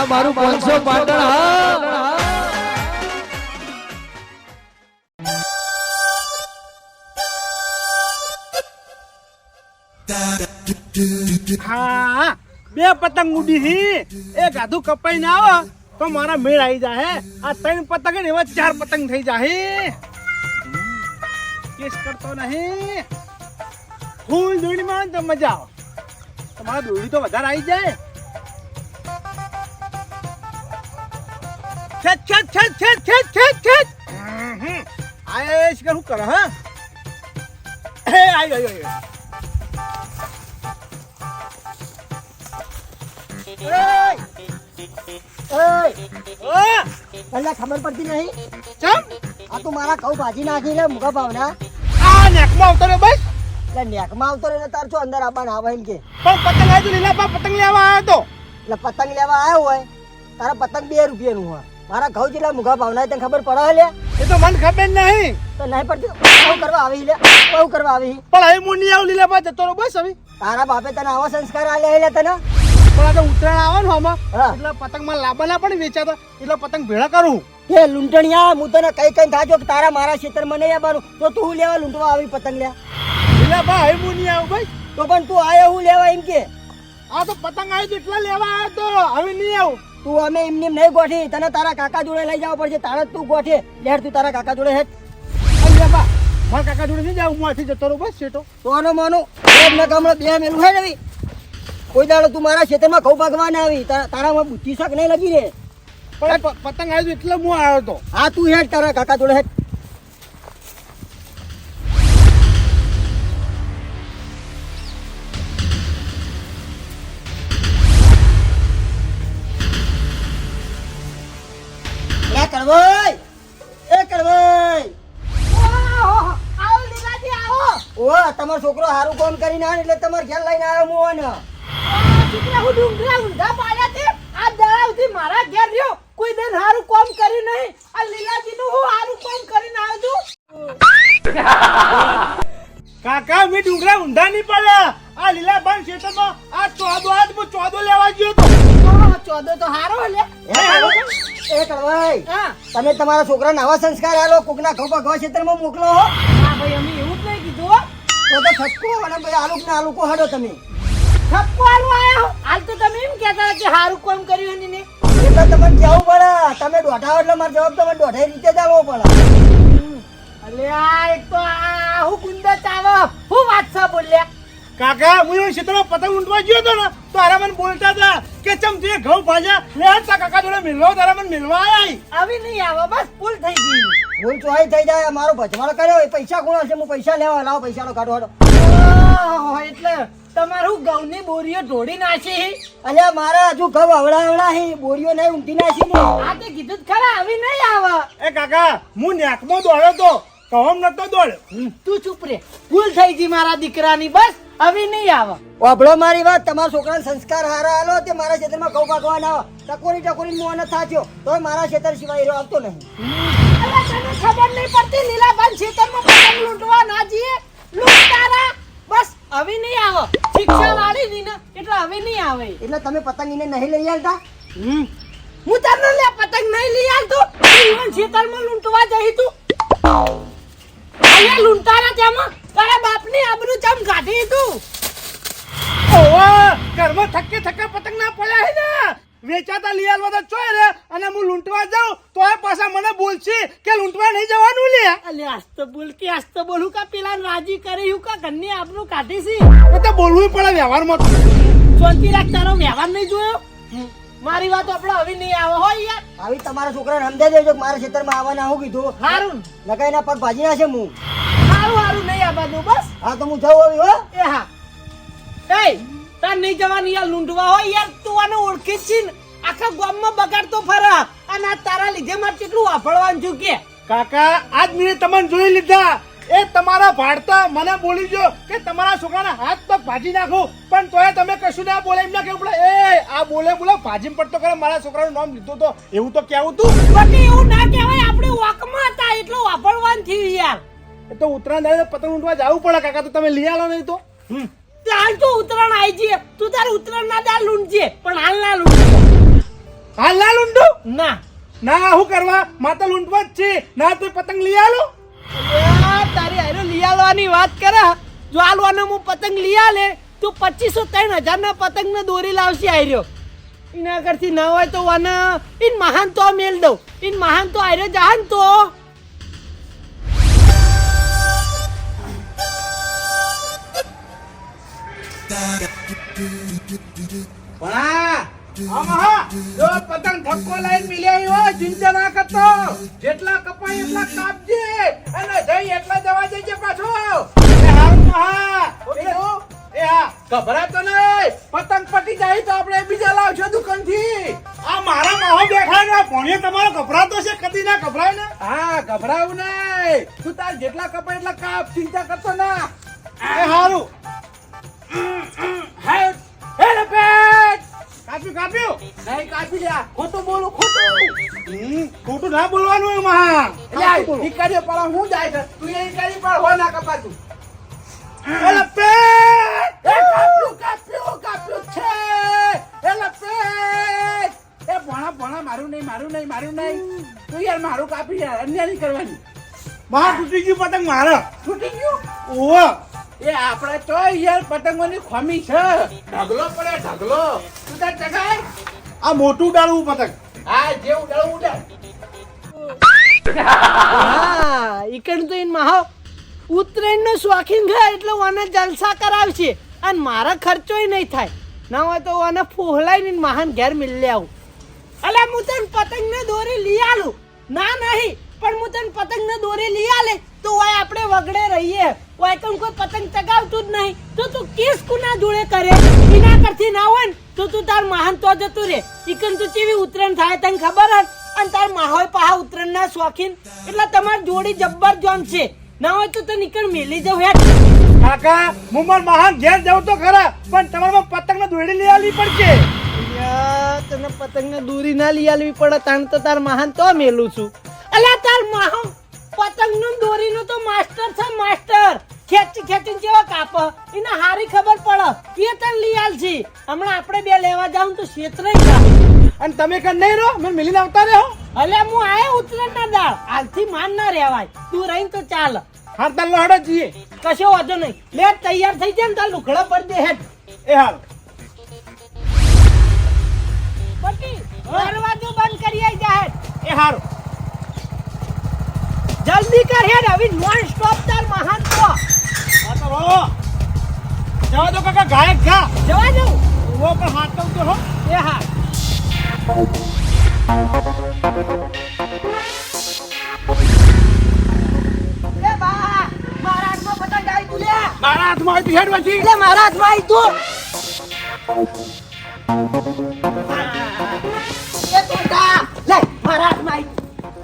આ મારું પાંચસો પાટણ બે પતંગ ઉડી હી. એક આધું કપાઈ ના આવો, તો મારા મેળ આવી જાય આ ત્રણ પતંગ ને એવા ચાર પતંગ થઈ જાય હે કેસ કરતો નહીં. ફૂલ દોડી માં તો મજા આવે. તમારા દોડી તો વધારે આવી જાય. છેદ છેદ છેદ છેદ છેદ છેદ હમ. આયેશ કે શું કરે? હા? હે આયો આય આય તને ખબર પડતી નહીં? ચમ? આ તું મારા કઉ ભાજી નાખી રે મુખા ભાવના. આ નેકમાં આવતો રહ્યો બસ? એટલે નેકમાં આવતો રહે તાર છો અંદર આપણને આવે એમ કે? પણ પતંગ આવી લીલા પતંગ લેવા આવ્યો તો. એટલે પતંગ લેવા આવ્યો હોય તારા પતંગ બે રૂપિયાનું હોય. મારા ઘઉં જેટલા મુખા ભાવના તને ખબર પડે લે? એ તો મને ખબર નહીં. તો નહીં પડતી. બહુ કરવા આવી લે. બહુ કરવા આવી. પણ હવે હું નહીં આવું લીલા પા જતો તો બસ હવે. તારા બાપે તને આવા સંસ્કાર આલે લે તને? પણ આ તો ઉત્તરાયણ આવે ને આમાં એટલે પતંગમાં લાંબા ના પણ વેચાતા. એટલે પતંગ ભેળા કરું. કે લૂંટણિયા હું તને કઈ કઈ થાજો કે તારા મારા ખેતરમાં નહીં આવવાનું. તો તું હું લેવા લૂંટવા આવી પતંગ લે? લીલા પા હવે હું નહીં આવું ભાઈ. તો પણ તું આયો હું લેવા એમ કે? આ તો પતંગ આવી એટલા લેવા આવ્યો તો હવે નહીં આવું. તું અમે એમને એમ નહીં ગોઠી તને તારા કાકા જોડે લઈ જવા પડશે તારે તું ગોઠે. લેડ તું તારા કાકા જોડે હેઠ મારા કાકા જોડે નહીં જાવ હું આથી જતો રહું બસ છેટો. તો આનો માનો એક ના ગામડો બે મેલું હે નવી. કોઈ દાડો તું મારા ખેતરમાં ઘઉં પાકવા ના આવી તારામાં બુદ્ધિ શાક નહીં લગી રે. પતંગ આવી એટલે હું આવ્યો તો. આ તું હેઠ તારા કાકા જોડે હેઠ ઓ તમારો છોકરો હારું કોમ કરીને આવે એટલે તમારે ખ્યાલ લઈને આવ્યો હું ને કાકા મેં ડુંગરા ઊંધા નહીં પડ્યા. આ લીલા બાન ખેતરમાં આ ચોદો આજ હું ચોદો લેવા ગયો તો. એ કડવાઈ તમે તમારા છોકરાને આવા સંસ્કાર આલો કોકના ઘઉં ભગવા ક્ષેત્રમાં મોકલો હો. તો તો ઠપકો અને ભાઈ આલુક ને આલુકો હડો તમે. એટલે તમને કેવું પડે? તમે દોઢાવો એટલે મારો જવાબ તમે દોઢાઈ રીતે જ આલવો પડે. કાકા હું એ ક્ષેત્રમાં પતંગ ઊંટવા ગયો હતો ને તો આરા મને બોલતા હતા કે ચમ તું ઘઉં ભાજ્યા લે આ કાકા જોડે મિલવા તારા મને મિલવા આયા ભૂલ ચોઈ થઈ જાય મારો ભજવાળ કર્યો એ પૈસા કોણ હશે હું પૈસા લેવા લાવો પૈસા નો કાઢો હાડો એટલે તમારું ઘઉંની બોરીઓ ઢોળી નાખી. અલ્યા મારા હજુ ઘઉં અવળા અવળા હી બોરીઓ નહીં ઊંધી નાખી આ તે કીધું જ ખરા આવી નહીં આવે. એ કાકા હું નેકમાં દોડ્યો તો. કહમ નતો દોડ. તું ચૂપ રે. ભૂલ થઈ ગઈ મારા દીકરાની બસ. હવે નહીં આવે. ઓભળો મારી વાત. તમારા છોકરાને સંસ્કાર હારા આલો તે મારા ક્ષેત્રમાં ઘઉં પાકવા ના આવે. ટકોરી ટકોરી ન થાચ્યો તો મારા ક્ષેત્ર સિવાય એરો આવતો નહીં. તને ખબર નહીં પડતી? લીલાબાન ક્ષેત્રમાં પતંગ લૂંટવા ના જઈએ? લૂંટારા બસ હવે નહીં આવે. શિક્ષા વાળી ની ને એટલે હવે નહીં આવે. એટલે તમે પતંગ એને નહીં લઈ આવતા હમ. હું તને લે પતંગ નહીં લઈ આવતો ઈવન ક્ષેત્રમાં લૂંટવા જઈ તું. અહીંયા લૂંટારા તેમાં? તારા બાપની આબરૂ ચમ કાઢી તું ઓવો ઘરમાં થકે થકે પતંગ ના પડ્યા હે ને? વેચાતા લઈ આવવા તો ચોય રે અને હું લૂંટવા જાઉં તો એ પાછા મને બોલશે કે લૂંટવા નહીં જવાનું લે. અલે આસ્તો બોલ કે આસ્તો બોલું કા પેલા રાજી કરી હું કા ઘરની આપનું કાઢી છે? એ તો બોલવું પડે વ્યવહારમાં. તો. શાંતિ રાખ તારો વ્યવહાર નહીં જોયો? મારી વાત આપણે હવે નહીં આવે હો યાર. આવી તમારા છોકરાને સમજાઈ દેજો મારા મારા ક્ષેત્રમાં આવવાના હું કીધું. હારું. લગાઈના પગ ભાજી નાખે હું હારું હારું નહીં આવવાનું બસ. હા તો હું જાઉં આવી હો? એ હા. એ તાર નહીં જવાની યાર લૂંટવા હોય યાર તું આને ઓળખી જ ને. આખા ગામમાં બગાડતો ફરા. અને આ તારા લીધે મારે કેટલું વાપરવાનું છું કે. કાકા આજ મેં તમને જોઈ લીધા. એ તમારા ભાડતા મને બોલી જો કે તમારા છોકરાના હાથ પગ ભાજી નાખું. પણ તોય તમે કશું ના બોલે એમ ના કેવું પડે. એ આ બોલે બોલે ભાજી પડતો કરે મારા છોકરાનું નામ લીધું તો. એવું તો કેવું તું. એવું ના કહેવાય આપણે વાકમાં હતા એટલું વાપરવાનું થયું યાર. એ તો ઉત્તરાયણ દાડે પતંગ ઉડવા જવું પડે કાકા તો તમે લઈ આલો નહીં તો. તે હાલ તો ઉત્તરાયણ આવી જઈએ. તું તારે ઉત્તરાયણ ના દાળ લૂંટજે પણ હાલ ના લૂંટ. હાલ ના લૂંટું? ના. ના હું કરવા? માતા લૂંટવા જ છે. ના તો પતંગ લઈ આલો. તારી હારે લઈ આલવાની વાત કરે. જો આલવાનો હું પતંગ લઈ આલે તો પચીસો ત્રણ હજાર ના પતંગ ને દોરી લાવશે આર્યો એના આગળથી ના હોય તો વાના. ઇન મહાન તો મેલ દઉં. ઇન મહાન તો આર્યો જહાન તો. પતંગ ઠપકો લઈને મિલ્યા હોય ચિંતા ના કરતો જેટલા કપાય એટલા કાપજે અને જઈ એટલા જવા દેજે પાછો ગભરાતો નહીં પતંગ પટી જાય તો આપણે બીજા લાવશો દુકાનથી. આ મારા માહો ને ભણ્યો તમારો ગભરાતો છે કદી ના ગભરાય હા ગભરાવું નહીં તું તાર જેટલા કપાય એટલા કાપ ચિંતા કરતો ના એ હારું. નહીં કાપી લ્યા. ખોટું બોલું ખોટું. ખોટું ના બોલવાનું એમાં ઈકારી પર હું જાય છે? તું એ ઈકારી પર હો ના કપાતું. એ કાપ્યું કાપ્યું કાપ્યું છે. એ લપેટ એ ભણા ભણા મારું નહીં મારું નહીં મારું નહીં. તું યાર મારું કાપી યાર અન્ય નહીં કરવાની. માર તૂટી ગયું પતંગ મારા. તૂટી ગયું? ઓહો. એ આપણે તો યાર પતંગોની ખમી છે. ઢગલો પડે ઢગલો. તું તાર ચગાય? આ મોટું ડાળવું પતંગ. હા જેવું ઉડાડવું ઉડાડ. હા ઈકણ તો ઇન મહા. ઉત્તરાયણ નો શોખીન ગયા એટલે ઓને જલસા કરાવશે. અને મારા ખર્ચોય નહીં થાય. ના હોય તો ઓને ફોહલાઈને ને મહાન ઘેર મિલી આવું. અલા હું તને પતંગ ને દોરી લઈ આલું. ના નહીં પણ હું તને પતંગ ને દોરી લઈ આલે તો ઓય આપણે વગડે રહીએ. કમ કોઈ પતંગ ચગાવતું જ નહીં. તો તું કેસ કુના જોડે કરે? એના કરતી ના હોય ને તો તું તાર મહાન તો જતું રે ચિકન તું ચેવી ઉતરણ થાય તને ખબર જ અને તાર માહોય પાહા ઉતરણ ના શોખીન. એટલે તમારી જોડી જબ્બર જોમ છે. ના હોય તો તને નીકળ મેલી જાવ હેઠ કાકા હું માર મહાન ઘેર જાઉં તો ખરા પણ તમારે પતંગ ને દોડી લઈ આવવી પડશે. તને પતંગ ને દોરી ના લઈ આલવી પડે તાણ તો તાર મહાન તો મેલું છું. અલ્યા તાર મહાન પતંગનું દોરી નું તો માસ્ટર છે માસ્ટર. ખેંચી ખેંચી જેવા કાપ? એને હારી ખબર પડે. એ તન લઈ આલ છે. હમણાં આપણે બે લેવા જાઉં તો ક્ષેત્ર અને તમે કર નહીં રહો? મેં મિલી આવતા રહો. અલે હું આયા ઉતરણ ના દાળ. હાલથી માન ના રહેવાય. તું રહીને તો ચાલ. હાર તાલ હડો જીએ કશો વાંધો નહીં. લે તૈયાર થઈ જાય ને તાર લુખડા પર દે હેઠ. એ હાલ. પટી દરવાજો બંધ કરી આઈ જાહેર એ હારું. જલ્દી કર હેડ હવે નોન સ્ટોપ તાર મહાન તો તો જવા દો કાકા ગાયક ગા જવા દઉં? વો પણ હાથ તો તો હો. એ હા. મારા હાથમાં આવી તું હેડ પછી. એટલે મારા હાથમાં આવી તું. એ તોતા લે મારા હાથમાં આવી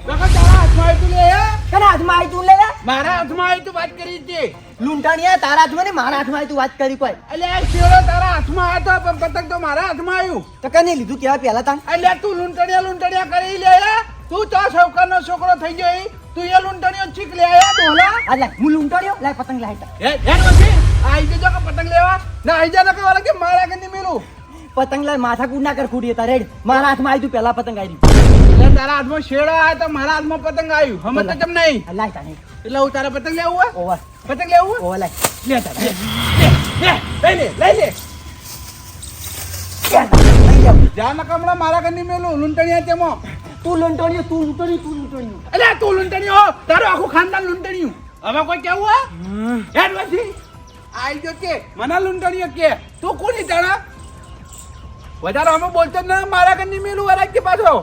તારા હાથમાં આવી તું લે હે? કના હાથમાં આવી તું લે. મારા હાથમાં આવી તું વાત કરી હતી લૂંટાણીયા તારા હાથમાં ને મારા હાથમાં આવી તું વાત કરી કોઈ. એટલે શેરો તારા હાથમાં આવ્યો પણ પતંગ તો મારા હાથમાં આવ્યું તો કને લીધું કેવા પેલા તાન એટલે તું લૂંટણિયા લૂંટણિયા કરી લે તું તો સૌકારનો છોકરો થઈ ગયો હે? તું એ લૂંટણીઓ ચીક લે આયા ડોલા આ લે હું લૂંટાણ્યો? લાય પતંગ લાઈટા હે હેડ પછી? આઈ જજો કે પતંગ લેવા. ના આઈ જા કે વાળા કે મારા કે મેલું. પતંગ લાય માથા કુડ ના કર કુડીએ તારે મારા હાથમાં આવી તું પેલા પતંગ આવી એટલે તારા હાથમાં શેડો આવ્યો તો મારા હાથમાં પતંગ આવ્યું. હમ તો કેમ નહીં? લાય તાને એટલે હું તારા પતંગ લેવું હોય? પતંગ લેવું હોય? ઓવા લાય. લે તારા. લે, લે, લે, લઈ લે લઈ લે. જ્યાં મારા ઘરની મેલું લૂંટણીયા તેમાં. તું લૂંટાણ્યો તું લૂંટાણ્યો તું લૂંટાણ્યો. એટલે તું લૂંટણીઓ તારું આખું ખાનદાન લૂંટણીયું. હવે કોઈ કેવું હે હેડ પછી. આઈ કે. મને લૂંટણીઓ કે. તું કોની જાણા? વધારે અમે બોલતો મારા ઘરની મેલું વરાજ કે પાછો.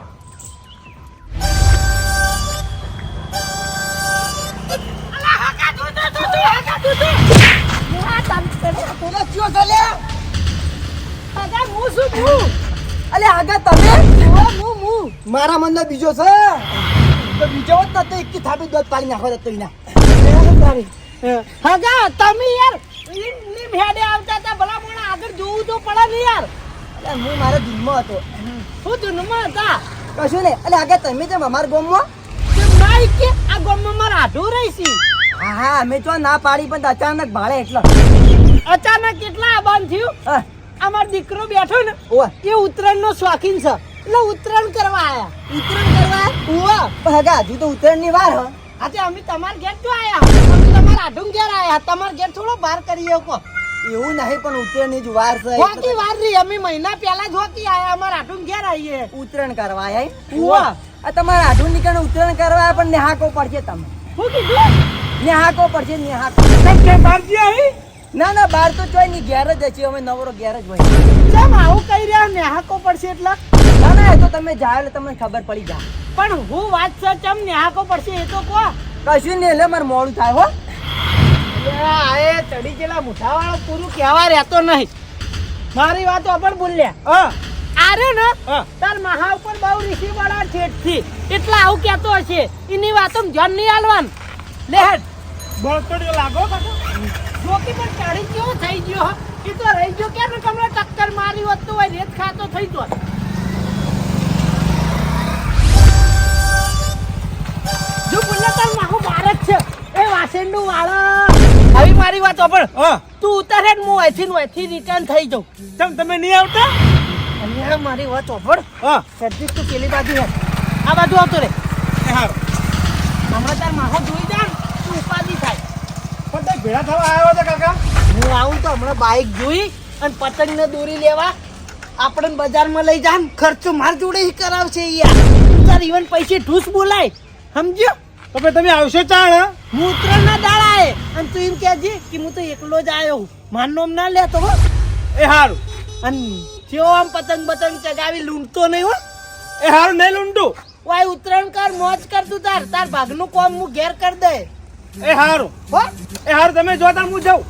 મારા મનનો બીજો છે. તો બીજો જ નતો એક થાપી દોત પાડી નાખો તો એના હગા તમે યાર નીમ હેડે આવતા હતા ભલા મોણા આગળ જોવું તો પડે ને યાર. હું મારા દિલમાં હતો. હું ધૂનમાં હતા? કશું નહીં. એટલે આગળ તમે જેમ અમારા ગામમાં? ના કે આ ગામમાં મારા આઢું રહી છે હા હા અમે તો ના પાડી પણ અચાનક ભાડે એટલે. અચાનક કેટલા બંધ થયું? અમાર દીકરો બેઠો ને ઓવે. એ ઉત્તરાયણ નો શોખીન છે. એટલે ઉત્તરાયણ કરવા આયા. ઉત્તરાયણ કરવા? પણ હગા હજુ તો ઉત્તરાયણની વાર હ. આજે અમે તમાર ઘેર જો આયા? અમે તમાર આઢું ઘેર આયા. તમાર ઘેર થોડો બહાર કરીએ કો એવું નહીં પણ ઉત્તરાયણ જ વાર છે. હોકી વાર રહી અમે મહિના પહેલા જ હોકી આયા. અમાર આઢું ઘેર આવીએ ઉત્તરાયણ કરવા આયા ઉવા આ તમારા આઢું નીકળે ઉત્તરાયણ કરવા પણ પણ નેહાકો પડશે તમે. હું કીધું? નેહાકો પડશે નેહાકો. કેમ કેમ બારજી ના ના બાર તો ચોયની ઘેર જ છે અમે નવરો ઘેર જ હોય. કેમ આવું કહી રહ્યા ને પડશે એટલે? ના ના એ તો તમે જાઓ એટલે તમને ખબર પડી જાય. પણ હું વાત છે ચમ ને પડશે એ તો કહો. કશું નહીં એટલે મારે મોડું થાય હો. એ ચડી ગયેલા મુઠાવાળો પૂરું કહેવા રહેતો નહીં. મારી વાતો પણ ભૂલ્યા હા. આરે ને. તાર મહા ઉપર બહુ ઋષિ વાળા ઠેઠથી. એટલે આવું કહેતો હશે એની વાતો ધ્યાન નહીં આલવાનું. લે બળતોડીઓ લાગો કાકા. જોકી પણ ચડી કેવો થઈ ગયો હો? એ તો રહી ગયો કેમ તમને ટક્કર મારી હોત તો રેત ખાતો થઈ જોત જો બોલે તાર માહો બાર જ છે. એ વાસેન્ડું વાળા. આવી મારી વાત પણ હા. તું ઉતારે ને હું અહીંથી ને અહીંથી રિટર્ન થઈ જાઉં. ચમ તમે નહીં આવતા? અને મારી વાત ઓફળ હા. સર્જિસ તું પેલી બાજુ આ બાજુ આવતો રે. હમણાં તાર માહો જોઈ જા. ને, પણ તે ભેળા થવા આવ્યો છે કાકા? હું આવું તો હમણાં બાઇક જોઈ અને પતંગ ને દોરી લેવા. આપણે બજારમાં લઈ જાન ખર્ચો માર જોડે કરાવશે યાર. તાર ઇવન પૈસે ઠૂસ બોલાય. સમજ્યો? તો પછી તમે આવશો ચાણ હું? ઉતરણ ના દાડા એ અને તું એમ કહેજે કે હું તો એકલો જ આવ્યો હું. માનનો નામ ના લેતો હો. એ હારું. અને જેવો આમ પતંગ બતંગ ચગાવી લૂંટતો નહીં હો. એ હારું નહીં લૂંટું. વાય ઉત્તરાયણ કર મોજ કર તું તાર. તાર ભાગનું કોમ હું ઘેર કર દે. એ હારું. હો? એ હારું તમે જોતા હું જાઉં.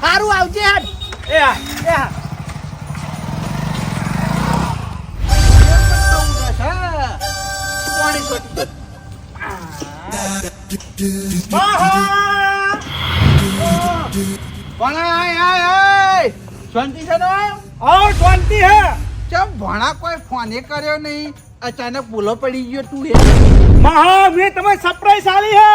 સારું આવજે હાર એ હા એ હા. ભણા કોઈ ફોને કર્યો નહીં? અચાનક ભૂલો પડી ગયો તું હે? મહા મેં તમે સરપ્રાઈઝ આલી હે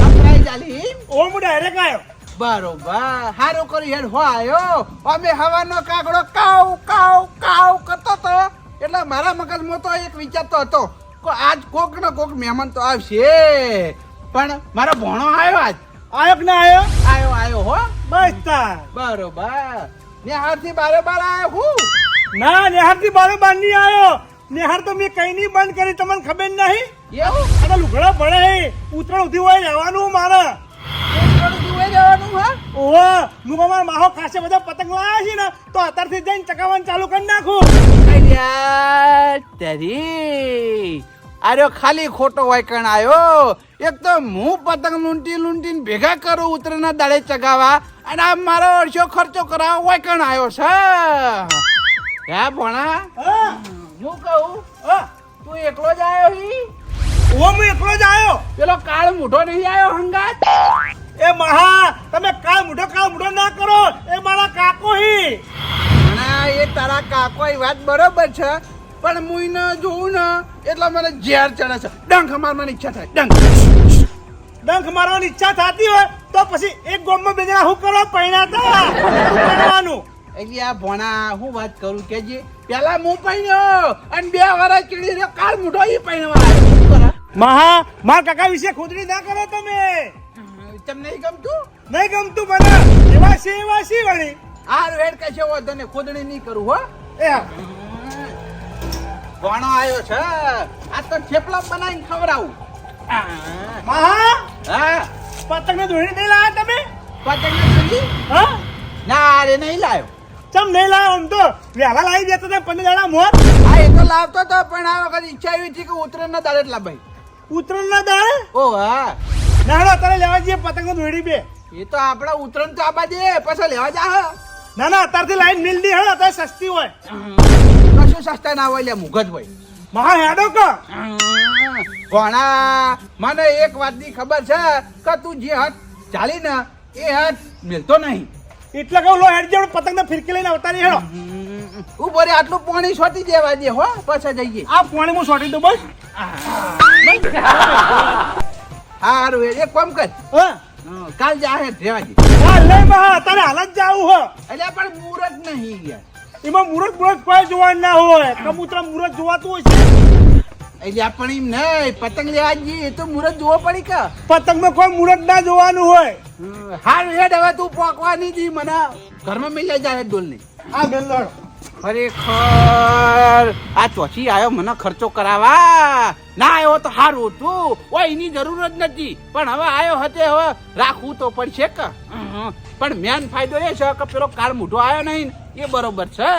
સરપ્રાઈઝ આલી ઓમ ડાયરેક્ટ આવ્યો બરોબર. હારો કરી હેડ હો આયો. અમે હવાનો કાગડો કાવ કાવ કાવ કરતો તો. એટલે મારા મગજમાં તો એક વિચારતો હતો કે આજ કોક ને કોક મહેમાન તો આવશે. પણ મારો ભણો આવ્યો આજ. આવ્યો કે ના આવ્યો આવ્યો આવ્યો હો. બસ તાર. બરોબર. ને હાથથી બારે બાર આવ્યો હું? ના નેહારથી બારો બાર નહીં આવ્યો નેહાર તો મેં કઈ નહીં બંધ કરી તમને ખબર નહીં? એવું? અને લુગડા પડે હે. ઉતરણ ઉધી હોય રહેવાનું મારે. ઓહો હું અમારા માહો ખાસે બધા પતંગ લાયા છે ને તો અત્યારથી જઈને ચકાવવાનું ચાલુ કરી નાખું. તેરી. અરે ખાલી ખોટો વાયકણ આવ્યો એક તો હું પતંગ લૂંટી લૂંટીને ભેગા કરું ઉતરના દાડે ચગાવા અને આ મારો અડશો ખર્ચો કરાવવા વાયકણ આવ્યો છે. હે ભણા? હા હું કહું? હા. તું એકલો જ આવ્યો હી? ઓમ હું એકલો જ આવ્યો પેલો કાળ મોઢો નહીં આવ્યો હંગાત? એ મહા તમે કાળ મુઠો કાળ મોઢો ના કરો. એ મારા કાકો હી. ના એ તારા કાકો એ વાત બરોબર છે પણ હું એને જોઉં ને એટલે મને ઝેર ચડે છે. ડંખ મારવાની ઈચ્છા થાય ડંખ. ડંખ મારવાની ઈચ્છા થતી હોય તો પછી એક ગોમમાં બે જણા કરો? પૈણા તા કરવાનું? એટલે આ ભોણા હું વાત કરું કે જે પેલા હું પૈણ્યો અને બે વર્ષ ચીડી રહ્યો કાળ મૂઠો ઈ કરે? મહા માર કાકા વિશે ખોદડી ના કરો તમે. તમને નહીં ગમતું? નહીં ગમતું મને. એવા છે એવા છે વળી. આ રેડ કશો હોય તને ખોદણી નહીં કરું હો. એ ભોણો આવ્યો છે. આ તો થેપલા બનાવીને ખવડાવું. મહા? હા. પતંગ ને દોડી નહીં લાવ્યા તમે? પતંગ નથી હા? ના રે નહીં લાયો. ચમ નહીં લાયો આમ તો? વહેલા લાવી દેતો હતા પંદર દાડા મોત. હા એ તો લાવતો તો પણ આ વખત ઈચ્છા એવી હતી કે ઉતરે ના દાડે જ લાભાઈ. ઉતરણ ના દાડે? ઓ હા. ના તારે અત્યારે લેવા જઈએ પતંગ દોડી બે. એ તો આપડા ઉતરણ તો આબા દે પછી લેવા જા ના ના અત્યારથી લાઈન મિલ હે અત્યારે સસ્તી હોય. કશું સસ્તા ના હોય લે મુગજ હોય. મહા હેડો કો. ભણા મને એક વાતની ખબર છે કે તું જે હાથ ચાલી ને એ હાથ મિલતો નહીં. એટલે કહું લો હેડ જેવું પતંગ ને ફિરકી લઈને આવતા નહીં હેડો. હું રે આટલું પાણી છોટી દેવા દે હો પછી જઈએ. આ પાણી હું સોટી દઉં બસ. હારું એ એક કામ કર. હા? કાલ જાહે દેવાજી હા લે બા તારે હાલ જ જાવું હો. એટલે પણ મુરત નહીં ગયા એમાં મુરત મુરત કોઈ જોવાનું ના હોય. કબૂતર મુરત જોવાતું હોય છે. એટલે પણ એમ નહીં પતંગ લેવા જઈએ એ તો મુહૂર્ત જોવો પડી કે. પતંગમાં કોઈ મુરત ના જોવાનું હોય. હાલ હેડ હવે તું પોકવાની દી મને. ઘરમાં મિલાઈ જાય ડોલની. આ બેલડ ખરેખર આ ચોથી આવ્યો મને ખર્ચો કરાવવા. ના આવ્યો તો સારું હતું. ઓય એની જરૂર જ નથી. પણ હવે આવ્યો હતે હવે રાખવું તો પડશે કે. પણ મેન ફાયદો એ છે કે પેલો કાળ મોટો આવ્યો નહીં એ બરોબર છે.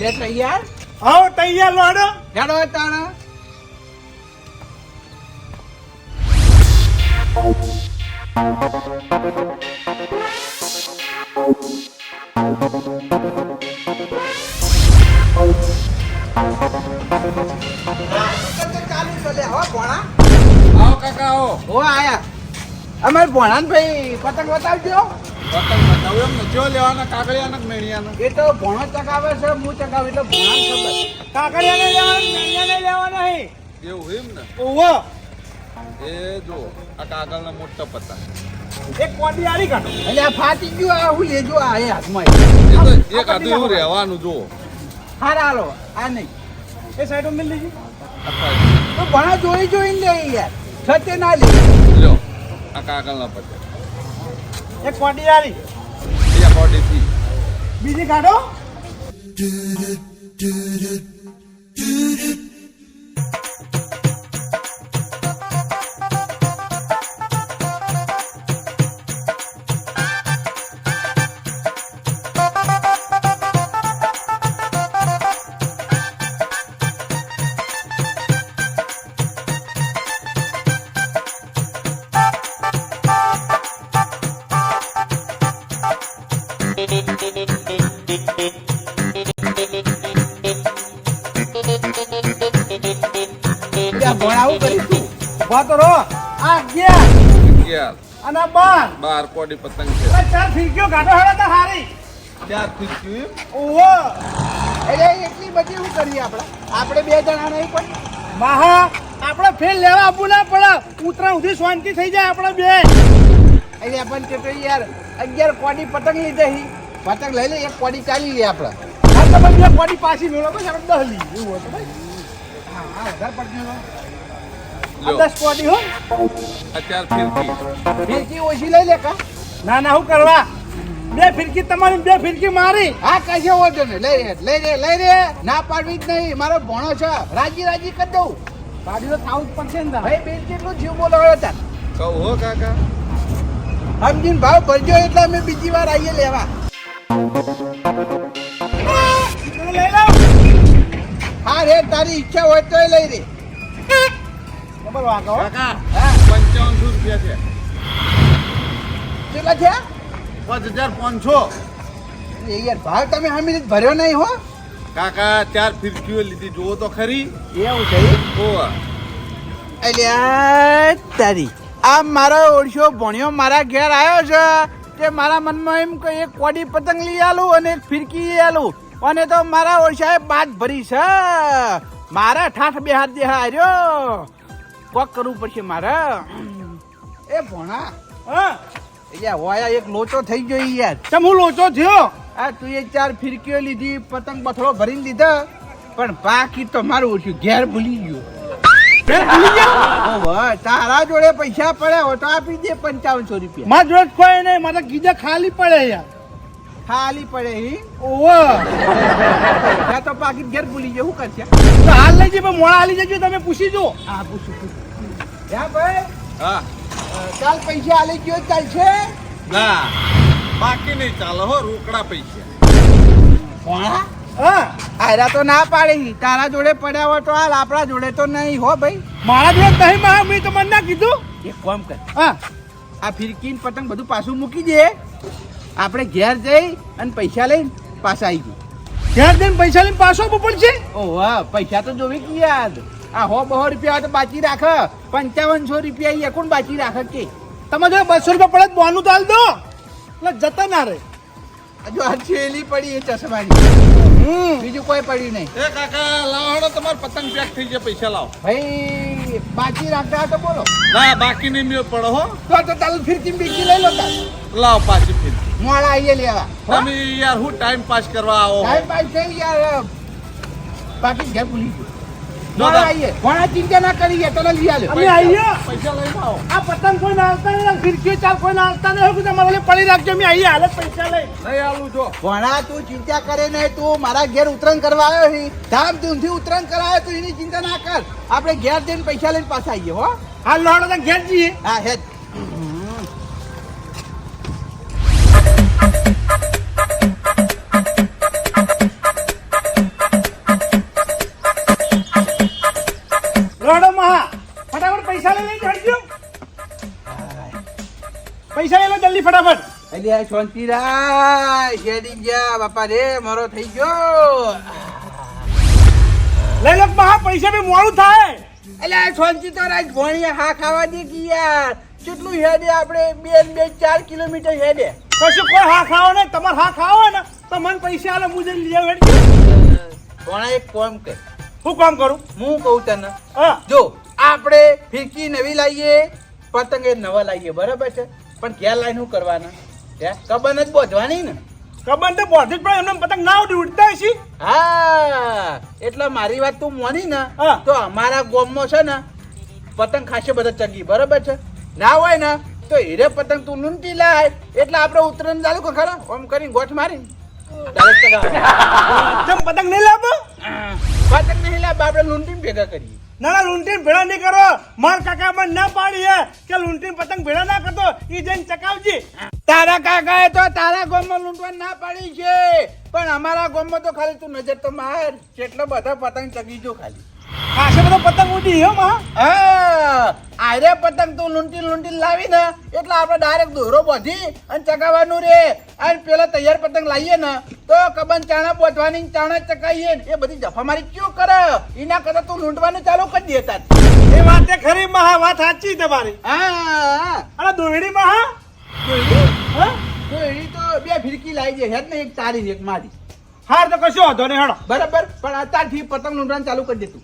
લે તૈયાર. આવો તૈયાર લોડો હેડો. તાણા. આવો કાકા આવો. ઓ આયા. અમારે ભણાનભાઈ પતંગ બતાવજો. પતંગ બતાવો એમ જો લેવાના કાગળિયાના મેણિયાના? એ તો ભોણો ચકાવે છે હું ચકાવે એટલે ભોણાન ખબર. કાકડિયાને લેવાનું મેણિયાને લેવાના હે. એવું એમ ને? ઓવો એ જો આ કાગળના મોટા પતંગ. એક કોડી આરી કાઢો. એટલે આ ફાટી ગયું આ હું લેજો આ એ હાથમાં એ તો એક આધું એવું રહેવાનું જો હારા હાલો આ નહીં. એ સાઈડો મિલ તો ભણા જોઈ જોઈને લે યાર. છતે ના લે લ્યો આ કાગળના પતંગ એક કોડી આલી એ હોડીથી બીજી કાઢો. અગિયાર બાર. બાર કોડી પતંગ છે. ચાર ફીરકીઓ ગાડો હળે તો હારી. ચાર ફીરકી ઓહો. એટલે એટલી બધી હું કરીએ આપણે. આપણે બે જણા નહીં પણ. માહા આપણે ફેલ લેવા આપવું ના પડે. ઉતરા સુધી શાંતિ થઈ જાય આપણે બે. એટલે પણ કે તો યાર અગિયાર કોડી પતંગ લીધે હી. પતંગ લઈ લે એક કોડી ચાલી લે આપણે. આ તો પછી કોડી પાછી મેળવો પછી આપણે દહલી લઈએ. એવું હતું ભાઈ. હા હા વધારે પડતી દસ કોડી હો. આ ફિરકી. ફીરકી ઓછી લઈ લે કા. ના ના હું કરવા? બે ફિરકી તમારી બે ફિરકી મારી. હા કશો વાંધો ને. લઈ રે લઈ રે લઈ રે. ના પાડવી જ નહીં. મારો ભણો છે. રાજી રાજી કરી દઉં. ગાડી તો થાવું જ પડશે ને. ભાઈ બેન કેટલું જીવ બોલાવો તાર. કહું હો કાકા. સમજીને ભાવ ભરજો એટલે અમે બીજી વાર આવીએ લેવા. તમે લઈ લો. હા રે તારી ઈચ્છા હોય તો લઈ રે. ડબલ વાંકો કાકા. હા? પંચાવનસો રૂપિયા છે. કેટલા છે પાંચ હજાર પાંચસો એ યાર ભાવ તમે હમી ભર્યો નહીં હો. કાકા ચાર ફિરકીઓ લીધી. જુઓ તો ખરી. એવું છે ઓવા અલ્યા તારી. આ મારો ઓળશો ભણ્યો મારા ઘેર આવ્યો છે તે મારા મનમાં એમ કે એક કોડી પતંગ લઈ આલું અને એક ફિરકી આલું. અને તો મારા ઓળશાએ બાદ ભરી છે. મારા ઠાઠ બે હાથ દેહા હાર્યો. કોક કરવું પડશે મારે? એ ભણા. હા. હોયા એક લોચો થઈ ગયો યાર. ચમ હું લોચો થયો? આ તું એ ચાર ફિરકીઓ લીધી પતંગ બથડો ભરીને લીધા. પણ બાકી તો મારું ઓછું ઘેર ભૂલી ગયો. તારા જોડે પૈસા પડ્યા હોય તો આપી દે પંચાવનસો રૂપિયા. મારા જોડે કોઈ નહીં મારા ગીધા ખાલી પડે યાર. ખાલી પડે હી. ઓવો. તો પાકી ઘેર ભૂલી જવું કરશે તો હાલ લઈ જઈએ પણ મોડા હાલી જજો તમે પૂછી જો. હા પૂછું પૂછું. ત્યાં ભાઈ. હા. ચાલ કાલ પૈસા હાલી ગયો ચાલશે ના. બાકી નહીં ચાલે હો રોકડા પૈસા. ભોણા હા. આયરા તો ના પાડી તારા જોડે પડ્યા હોય તો હાલ આપણા જોડે તો નહીં હો ભાઈ. મારા જોડે નહીં મારા મેં તમને ના કીધું. એક કામ કર. હા. આ ફિરકી પતંગ બધું પાછું મૂકી દે. આપણે ઘેર જઈ અને પૈસા લઈને પાછા આવી ગઈ. ઘેર જઈને પૈસા લઈને પાછો આપવો પડશે? ઓહ પૈસા તો જોવી કે યાદ આ હો બહો રૂપિયા તો બાકી રાખ. પંચાવનસો રૂપિયા એ કોણ બાકી રાખે કે. તમારે જો બસો રૂપિયા પડે બોનું તો હાલ દો. એટલે જતા ના રહે. જો આ છેલી પડી એ ચશ્માની. હમ. બીજું કોઈ પડ્યું નહીં. એ કાકા લાવડો તમારો પતંગ પેક થઈ જાય પૈસા લાવો. ભાઈ બાકી રાખતા તો બોલો. ના બાકી નહીં મેળ પડો હો. તો તો તાલ ફિરકી બીજી લઈ લો તાલ લાવ પાછી. મોડા આવીએ લેવા. તમે યાર હું ટાઈમ પાસ કરવા આવો ટાઈમ પાસ થઈ યાર બાકી ઘેર ભૂલી ગયો. ચિંતા ના કરીએ તને લઈ આલ્યો. અમે આવીએ પૈસા લઈને આવો. આ પતંગ કોઈ નાલતા નહીં ચાલ કોઈ તમારે પડી રાખજો અમે આવીએ હાલે પૈસા લઈ. નહીં આવું જો. ભણા તું ચિંતા કરે નહીં તું મારા ઘેર ઉતરણ કરવા આવ્યો છે ધામધૂમથી ઉતરણ કરાયો તું એની ચિંતા ના કર. આપણે ઘેર જઈને પૈસા લઈને પાછા આવીએ હો. હાલ લોડો ઘેર જઈએ. હા હેડ. આ શાંતિ રાય. ગયા બાપા રે મારો થઈ ગયો. લઈ લે મહા પૈસા બી મોડું થાય. એટલે શાંતિ તો રાજ ભણી હા ખાવા દે કે યાર. કેટલું હેડે આપણે બે બે ચાર કિલોમીટર હેડે. કશું કોઈ હા ખાવો ને તમારે હા ખાવો ને તો મને પૈસા આલે મુજે લઈ આવે ભણા એક કોમ કર. હું કામ કરું? હું કહું તને. હા. જો આપણે ફિરકી નવી લાવીએ પતંગે નવા લાવીએ બરાબર છે? પણ ઘેર લાઈન શું કરવાના? કબન જ બોધવાની ને? કબન તો બોધી જ પણ એમને પતંગ ના ઉડી ઉડતા હશી. હા એટલે મારી વાત તું મોની ને. તો અમારા ગોમમાં છે ને પતંગ ખાસે બધા ચગી બરાબર છે? ના હોય ને તો હીરે પતંગ તું લૂંટી લાય એટલે આપણે ઉતરણ ચાલુ કર ખરા? આમ કરીને ગોઠ મારી પતંગ નહીં લાવો પતંગ નહીં લાવો આપણે લૂંટીને ભેગા કરીએ. ના લૂંટીને ભેળા નહીં કરો. માર કાકા મને ના પાડી હે કે લૂંટીને પતંગ ભેળા ના કરતો. એ જઈને ચકાવજી. તારા કાકાએ તો તારા ગામમાં લૂંટવા ના પાડી છે. પણ અમારા ગામમાં તો ખાલી તું નજર તો માર. કેટલો બધા પતંગ ચગી જો ખાલી. ખાસે બધો પતંગ ઉડી હો માં. હા. આરે પતંગ તું લૂંટી લૂંટી લાવી ને, એટલે આપણે ડાયરેક્ટ દોરો બાંધી અને ચગાવવાનું રે. અને પેલા તૈયાર પતંગ લાવીએ ને તો કબન ચાણા બોધવાની ચાણા ચકાઈએ એ બધી જફા મારી ક્યું કરે? એના કરતા તું લૂંટવાનું ચાલુ કરી દેતા એ વાતે ખરી મહા વાત સાચી તમારી. હા અરે દોહડી મહા? હા? તો બે ફિરકી લાવી દે હેડ ને એક તારી એક મારી. હાર તો કશો વાંધો નહીં હેડો. બરાબર પણ અત્યારથી પતંગ લૂંટવાનું ચાલુ કરી દે તું.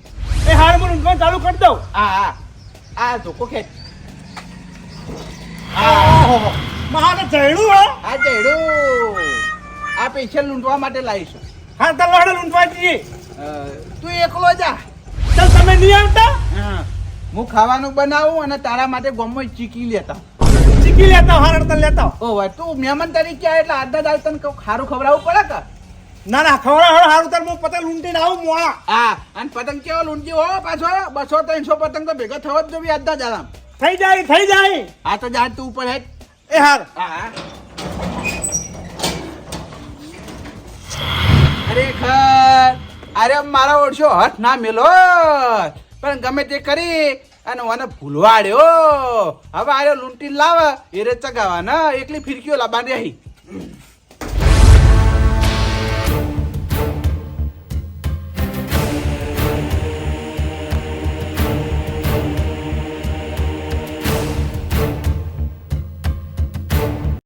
એ હાર હું લૂંટવાનું ચાલુ કરી દઉં. આ હા. આ ધોકો ખેંચ. ઓહો મહા તો જયડું હા. આ જયડું. આ પૈસા લૂંટવા માટે લાવીશું હા તો લોડે લૂંટવા જઈએ. તું એકલો જા. ચાલ તમે નહીં આવતા? હું. ખાવાનું બનાવું અને તારા માટે ગોમમાં ચીકી લેતા. ચીકી લેતા હારણ તો લેતા. ઓ ભાઈ તું મહેમાન તરીકે આય એટલે આધા દાલ તને ખારું ખવડાવવું પડે કે? ના ના ખવડા હળ હારું તાર હું પતંગ લૂંટીને આવું મોળા હા અને પતંગ કેવો લૂંટી હો પાછો? બસો ત્રણસો પતંગ તો ભેગો થવો જ જોઈએ આધા દાડામ થઈ જાય થઈ જાય. આ તો જા તું ઉપર હે એ હાર. હા. ખરેખર. અરે, મારા ઓળશો હઠ ના મેલો પણ ગમે તે કરી અને મને ભૂલવાડ્યો. હવે આરે લૂંટી લાવ એ રે ચગાવા ના એકલી ફિરકીઓ લાવવાની રહી.